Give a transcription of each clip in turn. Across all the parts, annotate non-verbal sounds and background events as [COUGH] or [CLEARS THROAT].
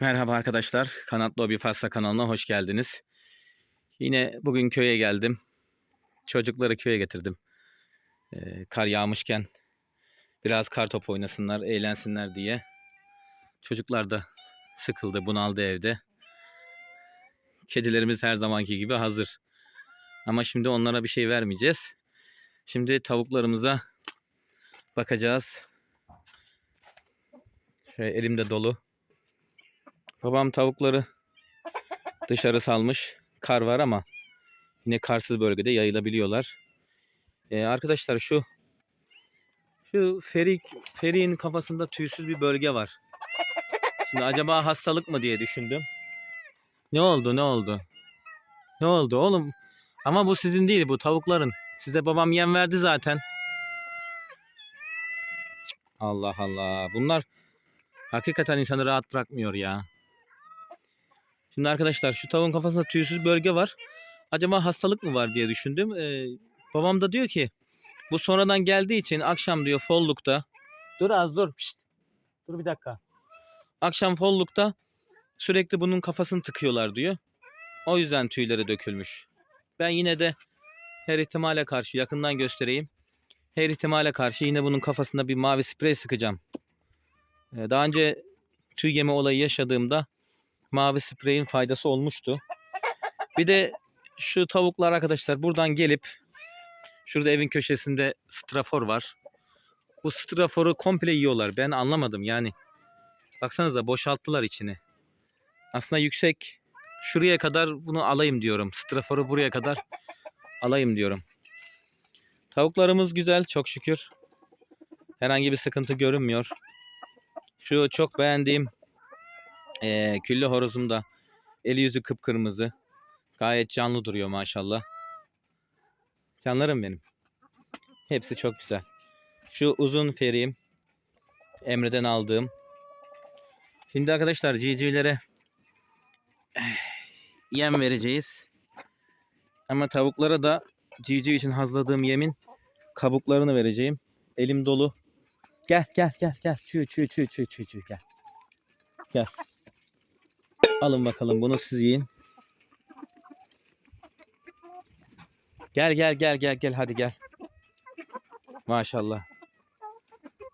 Merhaba arkadaşlar. Kanatlı Hobi Fasla kanalına hoş geldiniz. Yine bugün köye geldim. Çocukları köye getirdim. Ee, kar yağmışken biraz kar top oynasınlar, eğlensinler diye. Çocuklar da sıkıldı, bunaldı evde. Kedilerimiz her zamanki gibi hazır. Ama şimdi onlara bir şey vermeyeceğiz. Şimdi tavuklarımıza bakacağız. Şöyle elimde dolu. Babam tavukları dışarı salmış. Kar var ama yine karsız bölgede yayılabiliyorlar. Ee, arkadaşlar şu şu Ferik Ferik'in kafasında tüysüz bir bölge var. Şimdi acaba hastalık mı diye düşündüm. Ne oldu ne oldu? Ne oldu oğlum? Ama bu sizin değil bu tavukların. Size babam yem verdi zaten. Allah Allah. Bunlar hakikaten insanı rahat bırakmıyor ya. Şimdi arkadaşlar şu tavuğun kafasında tüysüz bölge var. Acaba hastalık mı var diye düşündüm. Ee, babam da diyor ki bu sonradan geldiği için akşam diyor follukta. Dur az dur. Pişt. Dur bir dakika. Akşam follukta sürekli bunun kafasını tıkıyorlar diyor. O yüzden tüyleri dökülmüş. Ben yine de her ihtimale karşı yakından göstereyim. Her ihtimale karşı yine bunun kafasında bir mavi sprey sıkacağım. Ee, daha önce tüy yeme olayı yaşadığımda mavi spreyin faydası olmuştu. Bir de şu tavuklar arkadaşlar buradan gelip şurada evin köşesinde strafor var. Bu straforu komple yiyorlar. Ben anlamadım yani. Baksanıza boşalttılar içini. Aslında yüksek şuraya kadar bunu alayım diyorum. Straforu buraya kadar alayım diyorum. Tavuklarımız güzel çok şükür. Herhangi bir sıkıntı görünmüyor. Şu çok beğendiğim ee, küllü horozum da eli yüzü kıpkırmızı. Gayet canlı duruyor maşallah. Canlarım benim. Hepsi çok güzel. Şu uzun ferim Emre'den aldığım. Şimdi arkadaşlar civcivlere [SIGHS] yem vereceğiz. Ama tavuklara da civciv için hazırladığım yemin kabuklarını vereceğim. Elim dolu. Gel gel gel gel. Çü çü çü çü çü çü gel. Gel. Alın bakalım bunu siz yiyin. Gel gel gel gel gel hadi gel. Maşallah.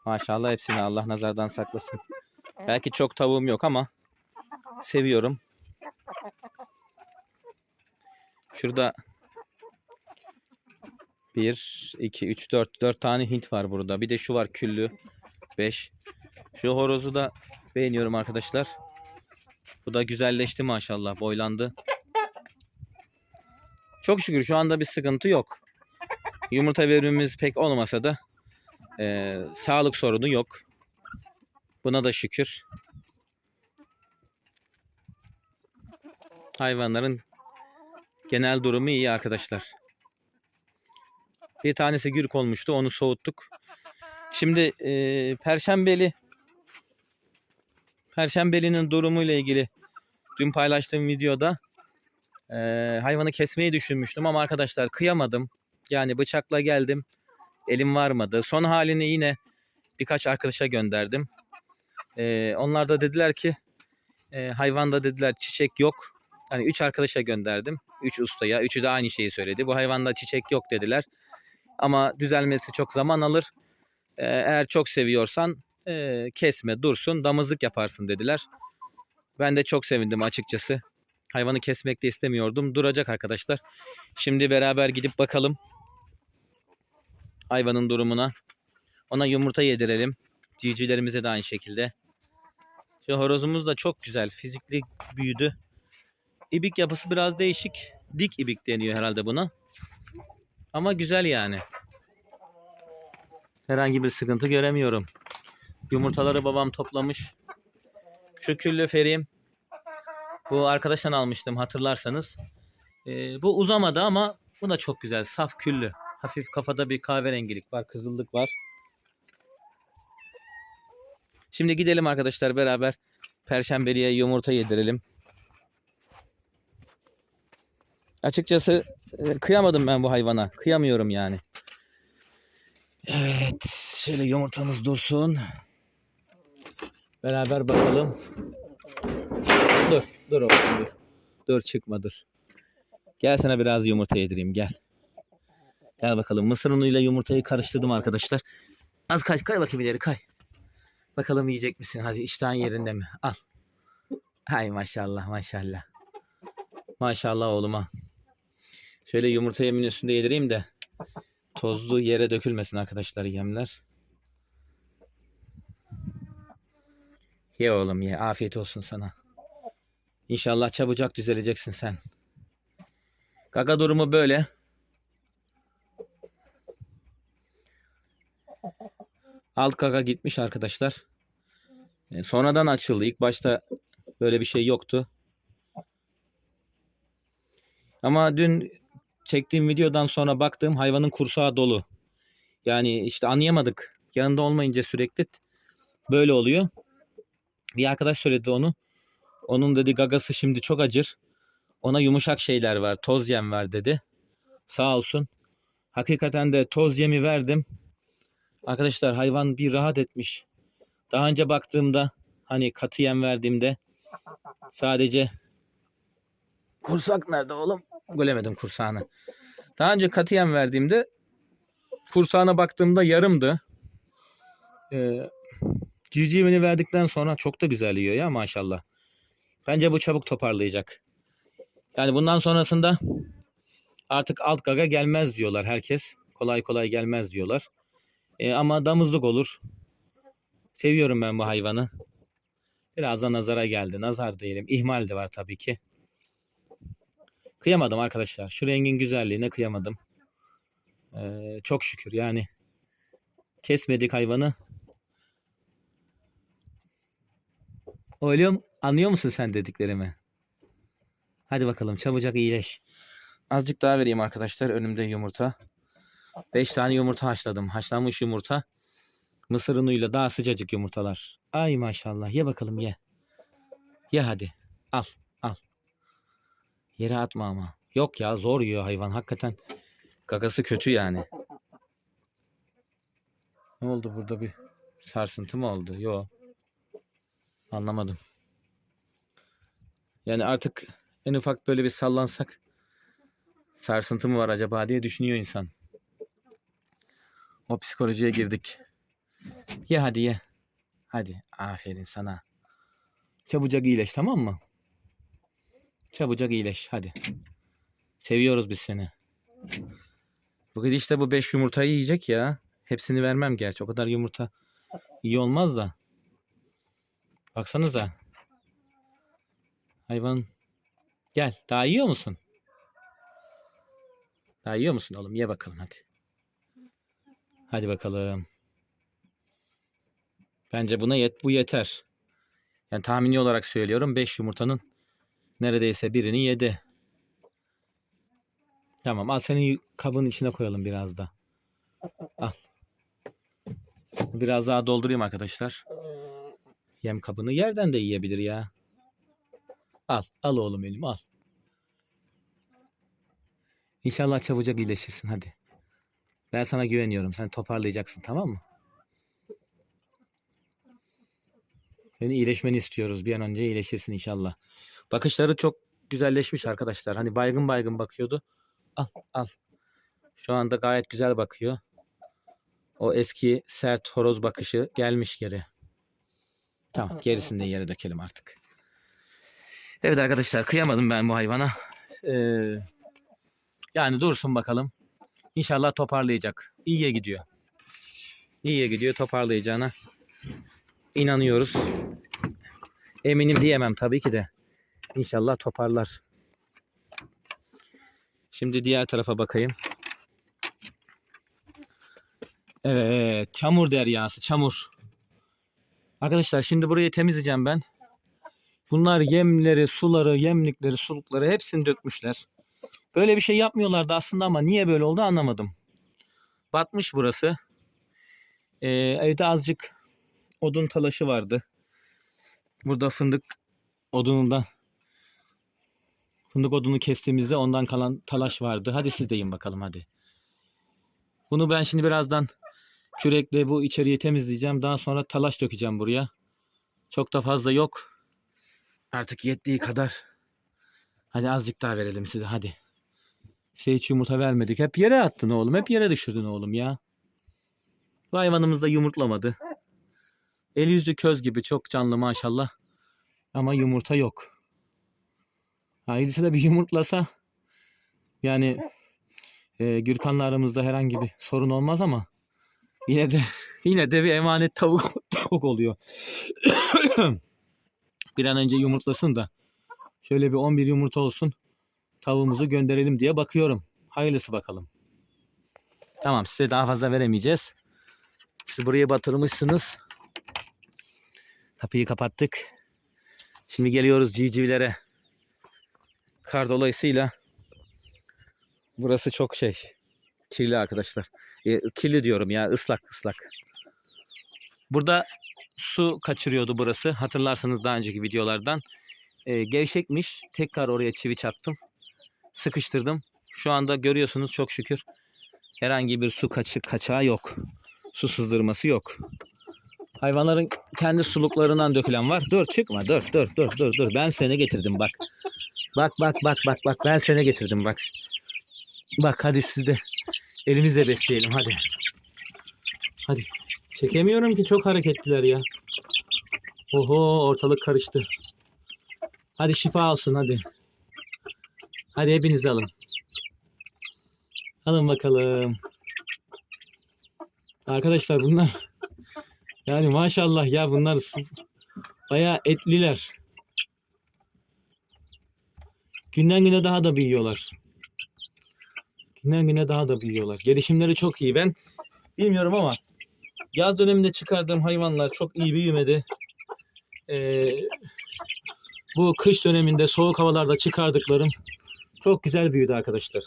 Maşallah hepsini Allah nazardan saklasın. Belki çok tavuğum yok ama seviyorum. Şurada 1, 2, 3, 4, 4 tane Hint var burada. Bir de şu var küllü. 5. Şu horozu da beğeniyorum arkadaşlar. Bu da güzelleşti maşallah. Boylandı. Çok şükür şu anda bir sıkıntı yok. Yumurta verimimiz pek olmasa da e, sağlık sorunu yok. Buna da şükür. Hayvanların genel durumu iyi arkadaşlar. Bir tanesi gürk olmuştu. Onu soğuttuk. Şimdi e, perşembeli Perşembelinin durumuyla ilgili dün paylaştığım videoda e, hayvanı kesmeyi düşünmüştüm ama arkadaşlar kıyamadım. Yani bıçakla geldim. Elim varmadı. Son halini yine birkaç arkadaşa gönderdim. E, onlar da dediler ki e, hayvanda dediler çiçek yok. Yani üç arkadaşa gönderdim. Üç ustaya. Üçü de aynı şeyi söyledi. Bu hayvanda çiçek yok dediler. Ama düzelmesi çok zaman alır. E, eğer çok seviyorsan e, kesme dursun damızlık yaparsın dediler. Ben de çok sevindim açıkçası. Hayvanı kesmek de istemiyordum. Duracak arkadaşlar. Şimdi beraber gidip bakalım. Hayvanın durumuna. Ona yumurta yedirelim. Civcivlerimize de aynı şekilde. Şu horozumuz da çok güzel. Fizikli büyüdü. İbik yapısı biraz değişik. Dik ibik deniyor herhalde buna. Ama güzel yani. Herhangi bir sıkıntı göremiyorum. Yumurtaları babam toplamış. Şu küllü ferim. Bu arkadaştan almıştım hatırlarsanız. Ee, bu uzamadı ama bu da çok güzel. Saf küllü. Hafif kafada bir kahverengilik var. Kızıllık var. Şimdi gidelim arkadaşlar beraber. Perşembeliye yumurta yedirelim. Açıkçası e, kıyamadım ben bu hayvana. Kıyamıyorum yani. Evet. Şöyle yumurtamız dursun. Beraber bakalım. dur. Dur oğlum dur. Dur çıkma dur. Gel sana biraz yumurta yedireyim gel. Gel bakalım. Mısır unuyla yumurtayı karıştırdım arkadaşlar. Az kay, kay bakayım ileri kay. Bakalım yiyecek misin? Hadi iştahın yerinde mi? Al. Hay maşallah maşallah. Maşallah oğluma. Şöyle yumurta yemin üstünde yedireyim de tozlu yere dökülmesin arkadaşlar yemler. Ye oğlum ye. Afiyet olsun sana. İnşallah çabucak düzeleceksin sen. Gaga durumu böyle. Alt gaga gitmiş arkadaşlar. E, Sonradan açıldı. İlk başta böyle bir şey yoktu. Ama dün çektiğim videodan sonra baktığım hayvanın kursağı dolu. Yani işte anlayamadık. Yanında olmayınca sürekli böyle oluyor. Bir arkadaş söyledi onu. Onun dedi gagası şimdi çok acır. Ona yumuşak şeyler var. Toz yem ver dedi. Sağ olsun. Hakikaten de toz yemi verdim. Arkadaşlar hayvan bir rahat etmiş. Daha önce baktığımda hani katı yem verdiğimde sadece kursak nerede oğlum? Göremedim kursağını. Daha önce katı yem verdiğimde kursağına baktığımda yarımdı. Ee, civcivini verdikten sonra çok da güzel yiyor ya maşallah. Bence bu çabuk toparlayacak. Yani bundan sonrasında artık alt gaga gelmez diyorlar herkes. Kolay kolay gelmez diyorlar. E, ama damızlık olur. Seviyorum ben bu hayvanı. Biraz da nazara geldi. Nazar diyelim. İhmal de var tabii ki. Kıyamadım arkadaşlar. Şu rengin güzelliğine kıyamadım. Ee, çok şükür yani. Kesmedik hayvanı. Oğlum anlıyor musun sen dediklerimi? Hadi bakalım çabucak iyileş. Azıcık daha vereyim arkadaşlar. Önümde yumurta. 5 tane yumurta haşladım. Haşlanmış yumurta. Mısır unuyla daha sıcacık yumurtalar. Ay maşallah. Ye bakalım ye. Ye hadi. Al. Al. Yere atma ama. Yok ya zor yiyor hayvan. Hakikaten gagası kötü yani. Ne oldu burada bir sarsıntı mı oldu? Yok. Anlamadım. Yani artık en ufak böyle bir sallansak sarsıntı mı var acaba diye düşünüyor insan. O psikolojiye girdik. Ye hadi ye. Hadi. Aferin sana. Çabucak iyileş tamam mı? Çabucak iyileş hadi. Seviyoruz biz seni. Bu gidişte bu 5 yumurtayı yiyecek ya. Hepsini vermem gerçi. O kadar yumurta iyi olmaz da. Baksanıza. Hayvan. Gel. Daha yiyor musun? Daha yiyor musun oğlum? Ye bakalım hadi. Hadi bakalım. Bence buna yet bu yeter. Yani tahmini olarak söylüyorum 5 yumurtanın neredeyse birini yedi. Tamam al senin kabın içine koyalım biraz da. Al. Biraz daha doldurayım arkadaşlar. Yem kabını yerden de yiyebilir ya. Al. Al oğlum benim al. İnşallah çabucak iyileşirsin hadi. Ben sana güveniyorum. Sen toparlayacaksın tamam mı? Senin iyileşmeni istiyoruz. Bir an önce iyileşirsin inşallah. Bakışları çok güzelleşmiş arkadaşlar. Hani baygın baygın bakıyordu. Al al. Şu anda gayet güzel bakıyor. O eski sert horoz bakışı gelmiş geri. Tamam gerisini de yere dökelim artık. Evet arkadaşlar kıyamadım ben bu hayvana. Ee, yani dursun bakalım. İnşallah toparlayacak. İyiye gidiyor. İyiye gidiyor toparlayacağına inanıyoruz. Eminim diyemem tabii ki de. İnşallah toparlar. Şimdi diğer tarafa bakayım. Evet, çamur deryası, çamur. Arkadaşlar şimdi burayı temizleyeceğim ben. Bunlar yemleri, suları, yemlikleri, sulukları hepsini dökmüşler. Böyle bir şey yapmıyorlardı aslında ama niye böyle oldu anlamadım. Batmış burası. Ee, evde azıcık odun talaşı vardı. Burada fındık odunundan fındık odunu kestiğimizde ondan kalan talaş vardı. Hadi siz de yiyin bakalım hadi. Bunu ben şimdi birazdan kürekle bu içeriği temizleyeceğim. Daha sonra talaş dökeceğim buraya. Çok da fazla yok. Artık yettiği kadar. Hadi azıcık daha verelim size hadi. Size hiç yumurta vermedik. Hep yere attın oğlum. Hep yere düşürdün oğlum ya. Bu hayvanımız da yumurtlamadı. El yüzü köz gibi çok canlı maşallah. Ama yumurta yok. Hayırlısı da bir yumurtlasa yani e, Gürkan'la aramızda herhangi bir sorun olmaz ama yine de [LAUGHS] yine de bir emanet tavuk [LAUGHS] tavuk oluyor. [CLEARS THROAT] bir an önce yumurtlasın da şöyle bir 11 yumurta olsun tavuğumuzu gönderelim diye bakıyorum. Hayırlısı bakalım. Tamam size daha fazla veremeyeceğiz. Siz buraya batırmışsınız. Kapıyı kapattık. Şimdi geliyoruz civcivlere. Kar dolayısıyla burası çok şey kirli arkadaşlar. E, kirli diyorum ya ıslak ıslak. Burada su kaçırıyordu burası. Hatırlarsanız daha önceki videolardan. E, gevşekmiş. Tekrar oraya çivi çaktım. Sıkıştırdım. Şu anda görüyorsunuz çok şükür herhangi bir su kaçı kaçağı yok. Su sızdırması yok. Hayvanların kendi suluklarından dökülen var. Dur çıkma dur dur dur dur dur. Ben seni getirdim bak. Bak bak bak bak bak ben seni getirdim bak. Bak hadi siz elimizle besleyelim hadi. Hadi. Çekemiyorum ki çok hareketliler ya. Oho ortalık karıştı. Hadi şifa olsun hadi. Hadi hepiniz alın. Alın bakalım. Arkadaşlar bunlar yani maşallah ya bunlar bayağı etliler. Günden güne daha da büyüyorlar. Günden güne daha da büyüyorlar. Gelişimleri çok iyi. Ben bilmiyorum ama yaz döneminde çıkardığım hayvanlar çok iyi büyümedi. Ee, bu kış döneminde soğuk havalarda çıkardıklarım çok güzel büyüdü arkadaşlar.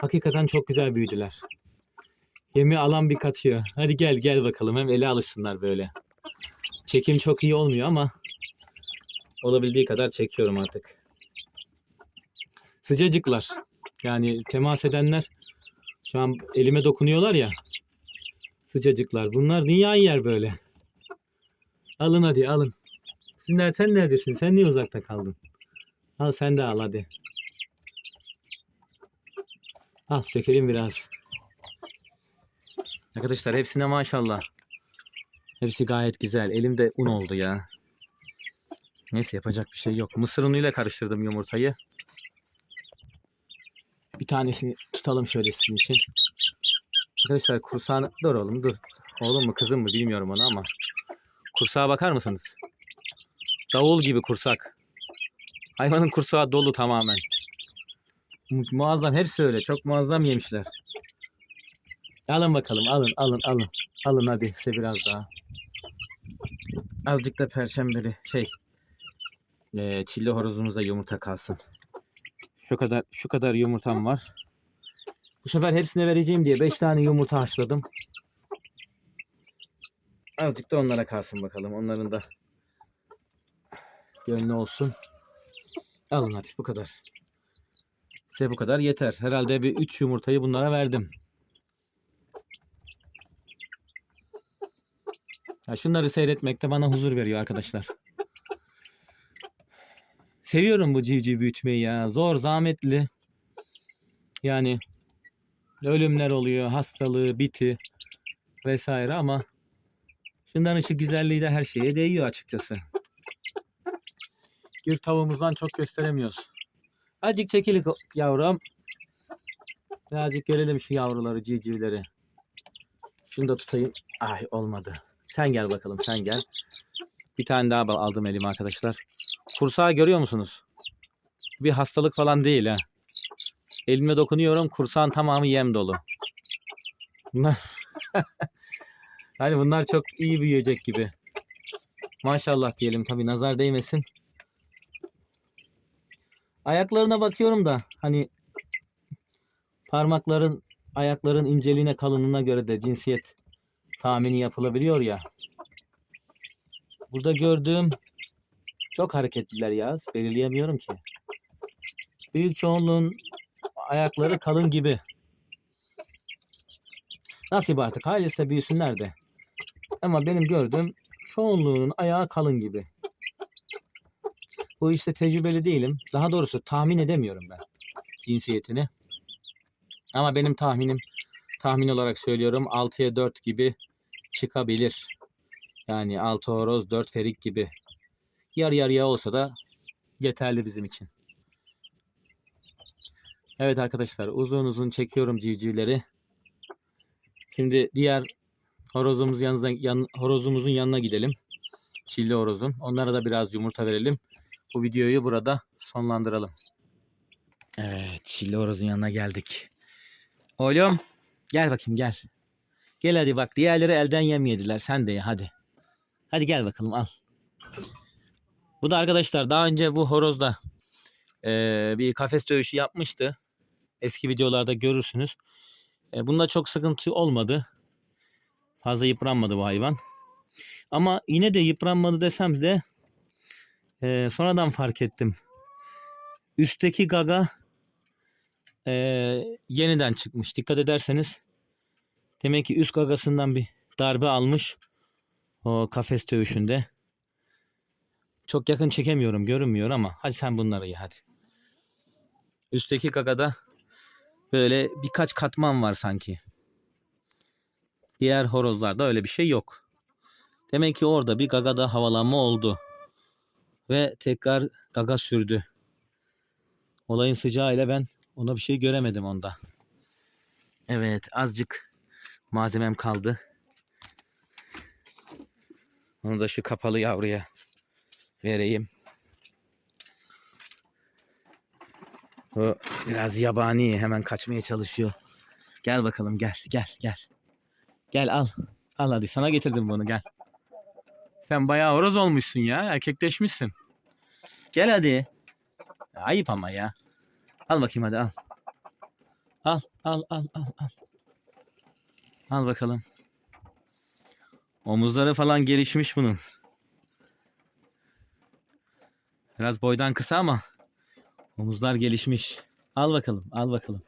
Hakikaten çok güzel büyüdüler. Yemi alan bir kaçıyor. Hadi gel gel bakalım. Hem ele alışsınlar böyle. Çekim çok iyi olmuyor ama olabildiği kadar çekiyorum artık. Sıcacıklar. Yani temas edenler şu an elime dokunuyorlar ya. Sıcacıklar. Bunlar dünyayı yer böyle. Alın hadi alın. Sen, ner- sen neredesin? Sen niye uzakta kaldın? Al sen de al hadi. Al dökelim biraz. Arkadaşlar hepsine maşallah. Hepsi gayet güzel. Elimde un oldu ya. Neyse yapacak bir şey yok. Mısır unuyla karıştırdım yumurtayı. Bir tanesini tutalım şöyle sizin için. Arkadaşlar kursağını... Dur oğlum dur. Oğlum mu kızım mı bilmiyorum onu ama. Kursağa bakar mısınız? Davul gibi kursak. Hayvanın kursağı dolu tamamen. Mu- Muazzam hepsi öyle. Çok muazzam yemişler. Alın bakalım alın alın alın. Alın hadi size biraz daha. Azıcık da perşembeli şey eee çilli horozumuza yumurta kalsın. Şu kadar şu kadar yumurtam var. Bu sefer hepsine vereceğim diye 5 tane yumurta haşladım. Azıcık da onlara kalsın bakalım. Onların da gönlü olsun. Alın hadi bu kadar. Size bu kadar yeter. Herhalde bir 3 yumurtayı bunlara verdim. Ya şunları seyretmek de bana huzur veriyor arkadaşlar. Seviyorum bu civciv büyütmeyi ya. Zor, zahmetli. Yani ölümler oluyor, hastalığı, biti vesaire ama şunların şu güzelliği de her şeye değiyor açıkçası. Gür tavuğumuzdan çok gösteremiyoruz. Azıcık çekilik yavrum. Birazcık görelim şu yavruları, civcivleri. Şunu da tutayım. Ay olmadı. Sen gel bakalım sen gel. Bir tane daha aldım elime arkadaşlar. Kursağı görüyor musunuz? Bir hastalık falan değil ha. Elime dokunuyorum kursağın tamamı yem dolu. Bunlar [LAUGHS] hani bunlar çok iyi büyüyecek gibi. Maşallah diyelim tabi nazar değmesin. Ayaklarına bakıyorum da hani parmakların ayakların inceliğine kalınlığına göre de cinsiyet tahmini yapılabiliyor ya. Burada gördüğüm çok hareketliler ya. Belirleyemiyorum ki. Büyük çoğunluğun ayakları kalın gibi. Nasip artık ailesi büyüsünler de. Ama benim gördüğüm çoğunluğunun ayağı kalın gibi. Bu işte tecrübeli değilim. Daha doğrusu tahmin edemiyorum ben cinsiyetini. Ama benim tahminim tahmin olarak söylüyorum 6'ya 4 gibi çıkabilir. Yani 6 horoz 4 ferik gibi. Yarı yarıya olsa da yeterli bizim için. Evet arkadaşlar uzun uzun çekiyorum civcivleri. Şimdi diğer horozumuz yanınızdan, yan, horozumuzun yanına gidelim. Çilli horozun. Onlara da biraz yumurta verelim. Bu videoyu burada sonlandıralım. Evet çilli horozun yanına geldik. Oğlum gel bakayım gel. Gel hadi bak diğerleri elden yemyediler. Sen de ye hadi. Hadi gel bakalım al. Bu da arkadaşlar daha önce bu horozda eee, bir kafes dövüşü yapmıştı. Eski videolarda görürsünüz. E, bunda çok sıkıntı olmadı. Fazla yıpranmadı bu hayvan. Ama yine de yıpranmadı desem de e, sonradan fark ettim. Üstteki gaga e, yeniden çıkmış. Dikkat ederseniz demek ki üst gagasından bir darbe almış o kafes dövüşünde. Çok yakın çekemiyorum görünmüyor ama hadi sen bunları ye hadi. Üstteki gagada böyle birkaç katman var sanki. Diğer horozlarda öyle bir şey yok. Demek ki orada bir gagada havalanma oldu. Ve tekrar gaga sürdü. Olayın sıcağıyla ben ona bir şey göremedim onda. Evet azıcık malzemem kaldı. Onu da şu kapalı yavruya vereyim. O biraz yabani hemen kaçmaya çalışıyor. Gel bakalım gel gel gel. Gel al. Al hadi sana getirdim bunu gel. Sen bayağı horoz olmuşsun ya. Erkekleşmişsin. Gel hadi. Ayıp ama ya. Al bakayım hadi al. Al al al al al. Al bakalım. Omuzları falan gelişmiş bunun. Biraz boydan kısa ama omuzlar gelişmiş. Al bakalım, al bakalım.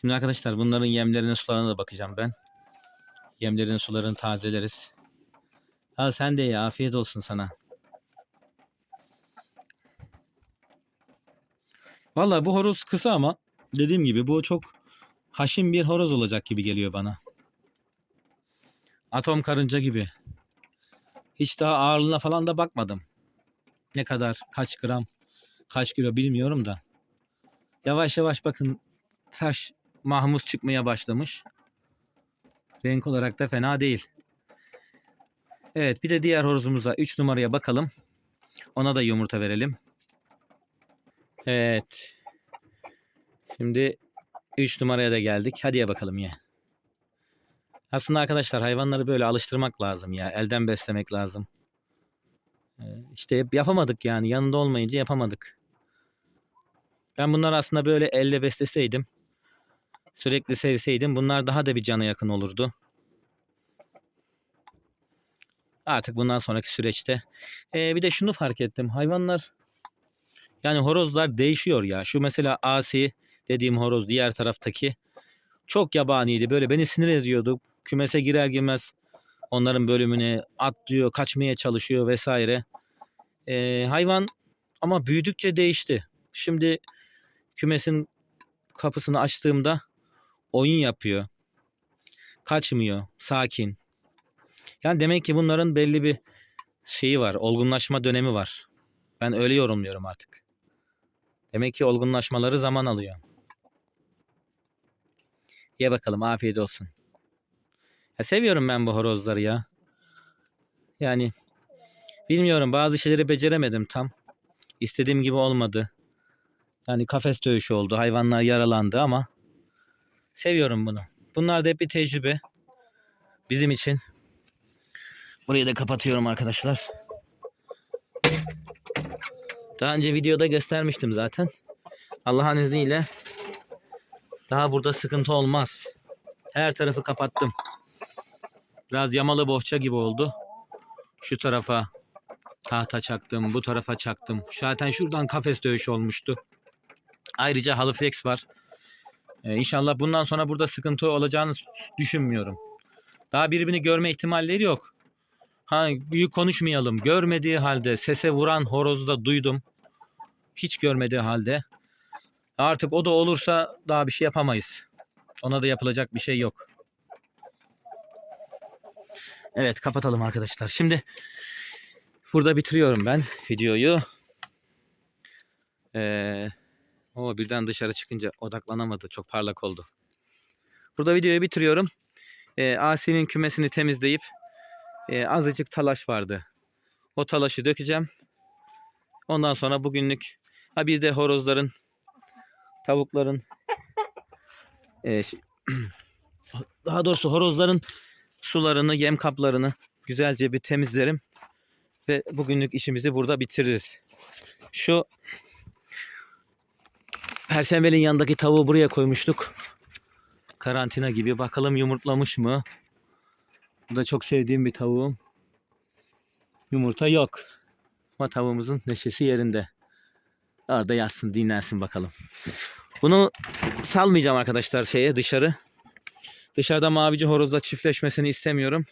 Şimdi arkadaşlar bunların yemlerine sularına da bakacağım ben. Yemlerin sularını tazeleriz. Al sen de ye afiyet olsun sana. Vallahi bu horoz kısa ama dediğim gibi bu çok haşin bir horoz olacak gibi geliyor bana. Atom karınca gibi. Hiç daha ağırlığına falan da bakmadım. Ne kadar, kaç gram, kaç kilo bilmiyorum da. Yavaş yavaş bakın taş mahmuz çıkmaya başlamış. Renk olarak da fena değil. Evet bir de diğer horozumuza 3 numaraya bakalım. Ona da yumurta verelim. Evet. Şimdi 3 numaraya da geldik. Hadi ya bakalım ye. Aslında arkadaşlar hayvanları böyle alıştırmak lazım ya. Elden beslemek lazım. Ee, İşte yapamadık yani. Yanında olmayınca yapamadık. Ben bunları aslında böyle elle besleseydim. Sürekli sevseydim bunlar daha da bir cana yakın olurdu. Artık bundan sonraki süreçte. Ee, bir de şunu fark ettim. Hayvanlar yani horozlar değişiyor ya. Şu mesela asi dediğim horoz diğer taraftaki çok yabaniydi. Böyle beni sinir ediyordu. Kümese girer girmez onların bölümüne atlıyor, kaçmaya çalışıyor vesaire. Ee, hayvan ama büyüdükçe değişti. Şimdi kümesin kapısını açtığımda oyun yapıyor. Kaçmıyor, sakin. Yani demek ki bunların belli bir şeyi var, olgunlaşma dönemi var. Ben öyle yorumluyorum artık. Demek ki olgunlaşmaları zaman alıyor. Ye bakalım afiyet olsun. Ya seviyorum ben bu horozları ya. Yani bilmiyorum bazı şeyleri beceremedim tam. İstediğim gibi olmadı. Yani kafes dövüşü oldu. Hayvanlar yaralandı ama seviyorum bunu. Bunlar da hep bir tecrübe. Bizim için. Burayı da kapatıyorum arkadaşlar. Daha önce videoda göstermiştim zaten. Allah'ın izniyle daha burada sıkıntı olmaz. Her tarafı kapattım. Biraz yamalı bohça gibi oldu. Şu tarafa tahta çaktım, bu tarafa çaktım. Zaten şuradan kafes dövüşü olmuştu. Ayrıca halı flex var. Ee, inşallah bundan sonra burada sıkıntı olacağını düşünmüyorum. Daha birbirini görme ihtimalleri yok. Ha büyük konuşmayalım. Görmediği halde sese vuran horozu da duydum. Hiç görmediği halde. Artık o da olursa daha bir şey yapamayız. Ona da yapılacak bir şey yok. Evet kapatalım arkadaşlar. Şimdi burada bitiriyorum ben videoyu. Ee, o birden dışarı çıkınca odaklanamadı. Çok parlak oldu. Burada videoyu bitiriyorum. Ee, Asi'nin kümesini temizleyip e, azıcık talaş vardı. O talaşı dökeceğim. Ondan sonra bugünlük ha bir de horozların tavukların e, [CLEARS THROAT] daha doğrusu horozların sularını, yem kaplarını güzelce bir temizlerim ve bugünlük işimizi burada bitiririz. Şu Perşembelin yanındaki tavuğu buraya koymuştuk. Karantina gibi. Bakalım yumurtlamış mı? Bu da çok sevdiğim bir tavuğum. Yumurta yok. Ama tavuğumuzun neşesi yerinde. Orada yatsın, dinlensin bakalım. Bunu salmayacağım arkadaşlar şeye dışarı. Dışarıda mavici horozla çiftleşmesini istemiyorum.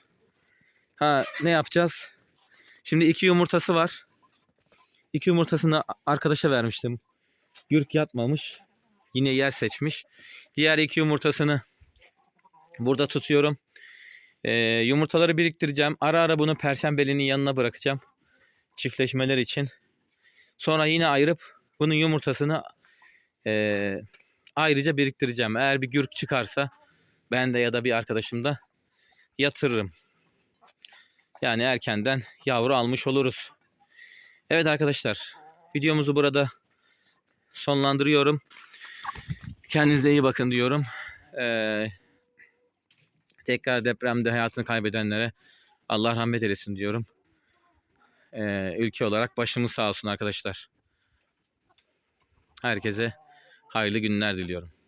Ha ne yapacağız? Şimdi iki yumurtası var. İki yumurtasını arkadaşa vermiştim. Gürk yatmamış. Yine yer seçmiş. Diğer iki yumurtasını burada tutuyorum. Ee, yumurtaları biriktireceğim. Ara ara bunu perşembelinin yanına bırakacağım. Çiftleşmeler için. Sonra yine ayırıp bunun yumurtasını ee, ayrıca biriktireceğim. Eğer bir gürk çıkarsa ben de ya da bir arkadaşım da yatırırım. Yani erkenden yavru almış oluruz. Evet arkadaşlar videomuzu burada sonlandırıyorum. Kendinize iyi bakın diyorum. Ee, tekrar depremde hayatını kaybedenlere Allah rahmet eylesin diyorum. Ee, ülke olarak başımız sağ olsun arkadaşlar. Herkese hayırlı günler diliyorum.